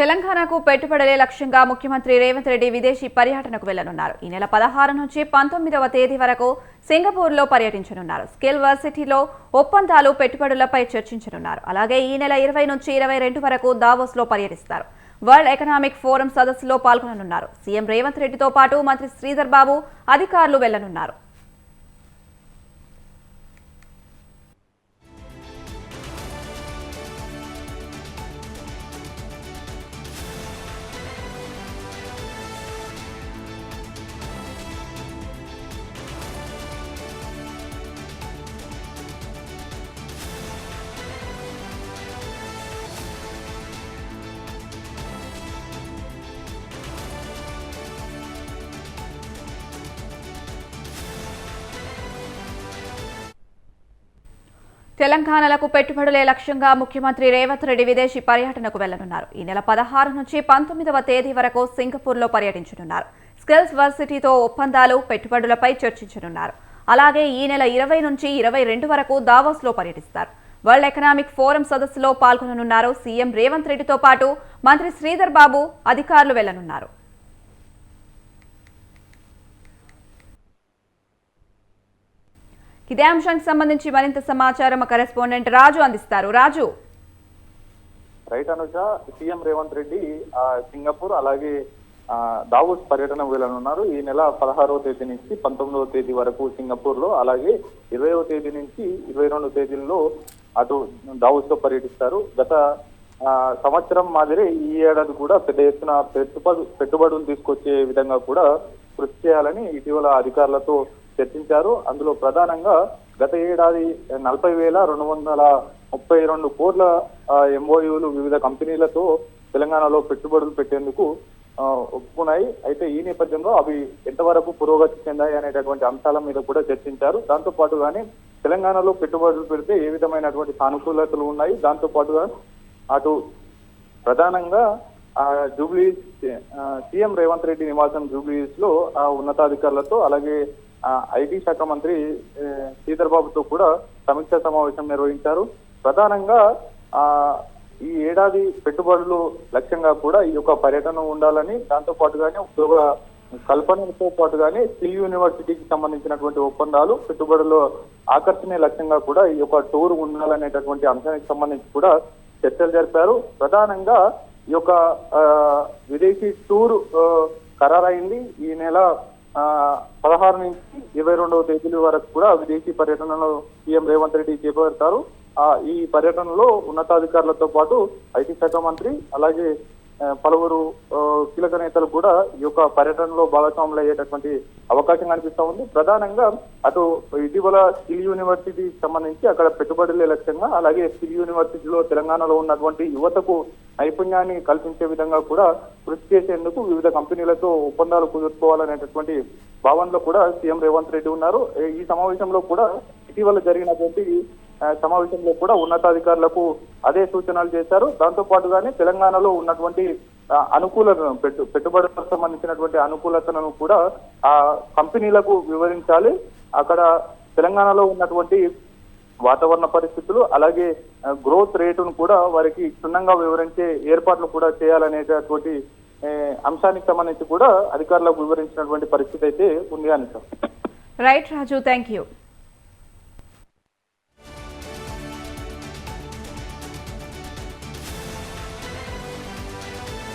తెలంగాణకు పెట్టుబడులే లక్ష్యంగా ముఖ్యమంత్రి రేవంత్ రెడ్డి విదేశీ పర్యటనకు వెళ్ళనున్నారు. ఈ నెల పదహారు నుంచి పంతొమ్మిదవ తేదీ వరకు సింగపూర్లో పర్యటించనున్నారు. స్కిల్ వర్సిటీలో ఒప్పందాలు పెట్టుబడులపై చర్చించనున్నారు. అలాగే ఈ నెల ఇరవై నుంచి ఇరవై రెండు వరకు దావోస్లో పర్యటిస్తారు. వరల్డ్ ఎకనామిక్ ఫోరం సదస్సులో పాల్గొననున్నారు. సీఎం రేవంత్ రెడ్డితో పాటు మంత్రి శ్రీధర్ బాబు అధికారులు వెళ్ళనున్నారు. తెలంగాణలకు పెట్టుబడులే లక్ష్యంగా ముఖ్యమంత్రి రేవంత్ రెడ్డి విదేశీ పర్యటనకు వెళ్ళనున్నారు. ఈ నెల పదహారు నుంచి పంతొమ్మిదవ తేదీ వరకు సింగపూర్లో పర్యటించనున్నారు. స్కిల్స్ వర్సిటీతో ఒప్పందాలు పెట్టుబడులపై చర్చించనున్నారు. అలాగే ఈ నెల ఇరవై నుంచి ఇరవై రెండు వరకు దావోస్లో పర్యటిస్తారు. వరల్డ్ ఎకనామిక్ ఫోరం సదస్సులో పాల్గొననున్నారు సీఎం రేవంత్ రెడ్డితో పాటు మంత్రి శ్రీధర్ బాబు అధికారులు వెళ్ళనున్నారు. ఇదే అంశానికి సంబంధించి మరింత సమాచారం కరెస్పాండెంట్ రాజు అందిస్తారు. రాజు. రైట్ అనుజ సీఎం రేవంత్ రెడ్డి సింగపూర్ అలాగే దావోస్ పర్యటన వెళ్ళనున్నారు ఈ నెల పదహారవ తేదీ నుంచి పంతొమ్మిదవ తేదీ వరకు సింగపూర్లో అలాగే ఇరవైవ తేదీ నుంచి ఇరవై రెండు తేదీల్లో అటు దావోస్లో పర్యటిస్తారు. గత సంవత్సరం మాదిరి ఈ ఏడాది కూడా పెద్ద ఎత్తున పెట్టుబడు పెట్టుబడులు తీసుకొచ్చే విధంగా కూడా కృషి చేయాలని ఇటీవల అధికారులతో చర్చించారు. అందులో ప్రధానంగా గత ఏడాది నలభై వేల రెండు వందల ముప్పై రెండు కోట్ల ఎంఓయూలు వివిధ కంపెనీలతో తెలంగాణలో పెట్టుబడులు పెట్టేందుకు ఒప్పుకున్నాయి. అయితే ఈ నేపథ్యంలో అవి ఎంతవరకు పురోగతి చెందాయి అనేటటువంటి అంశాల మీద కూడా చర్చించారు. దాంతో పాటుగానే తెలంగాణలో పెట్టుబడులు పెడితే ఏ విధమైనటువంటి సానుకూలతలు ఉన్నాయి? దాంతో పాటుగా అటు ప్రధానంగా ఆ, జూబ్లీ సీఎం రేవంత్ రెడ్డి నివాసం జూబ్లీస్లో ఆ ఉన్నతాధికారులతో అలాగే ఐటీ శాఖ మంత్రి శ్రీధర్ బాబుతో కూడా సమీక్షా సమావేశం నిర్వహించారు. ప్రధానంగా ఆ ఈ ఏడాది పెట్టుబడులు లక్ష్యంగా కూడా ఈ యొక్క పర్యటన ఉండాలని దాంతో పాటుగానే ఉద్యోగ కల్పనతో పాటుగానే స్కిల్ యూనివర్సిటీకి సంబంధించినటువంటి ఒప్పందాలు పెట్టుబడులు ఆకర్షణీయ లక్ష్యంగా కూడా ఈ యొక్క టూర్ ఉండాలనేటటువంటి అంశానికి సంబంధించి కూడా చర్చలు జరిపారు. ప్రధానంగా ఈ యొక్క విదేశీ టూర్ ఖరారైంది. ఈ నెల పదహారు నుంచి ఇరవై రెండవ తేదీల వరకు కూడా విదేశీ పర్యటనలో సీఎం రేవంత్ రెడ్డి చేపడతారు. ఆ, ఈ పర్యటనలో ఉన్నతాధికారులతో పాటు ఐటీ శాఖ మంత్రి అలాగే పలువురు కీలక నేతలు కూడా ఈ యొక్క పర్యటనలో భాగస్వాములు అయ్యేటటువంటి అవకాశం కనిపిస్తా ఉంది. ప్రధానంగా అటు ఇటీవల స్కిల్ యూనివర్సిటీకి సంబంధించి అక్కడ పెట్టుబడులే లక్ష్యంగా అలాగే స్కిల్ యూనివర్సిటీలో తెలంగాణలో ఉన్నటువంటి యువతకు నైపుణ్యాన్ని కల్పించే విధంగా కూడా కృషి చేసేందుకు వివిధ కంపెనీలతో ఒప్పందాలు కుదుర్చుకోవాలనేటటువంటి భావనలో కూడా సీఎం రేవంత్ రెడ్డి ఉన్నారు. ఈ సమావేశంలో కూడా ఇటీవల జరిగినటువంటి సమావేశంలో కూడా ఉన్నతాధికారులకు అదే సూచనలు చేశారు. దాంతో పాటుగానే తెలంగాణలో ఉన్నటువంటి అనుకూలతను పెట్టు పెట్టుబడులకు సంబంధించినటువంటి అనుకూలతను కూడా ఆ కంపెనీలకు వివరించాలి. అక్కడ తెలంగాణలో ఉన్నటువంటి వాతావరణ పరిస్థితులు అలాగే గ్రోత్ రేటును కూడా వారికి క్షుణ్ణంగా వివరించే ఏర్పాట్లు కూడా చేయాలనేటటువంటి అంశానికి సంబంధించి కూడా అధికారులకు వివరించినటువంటి పరిస్థితి అయితే ఉంది అని sir. Right Raju thank you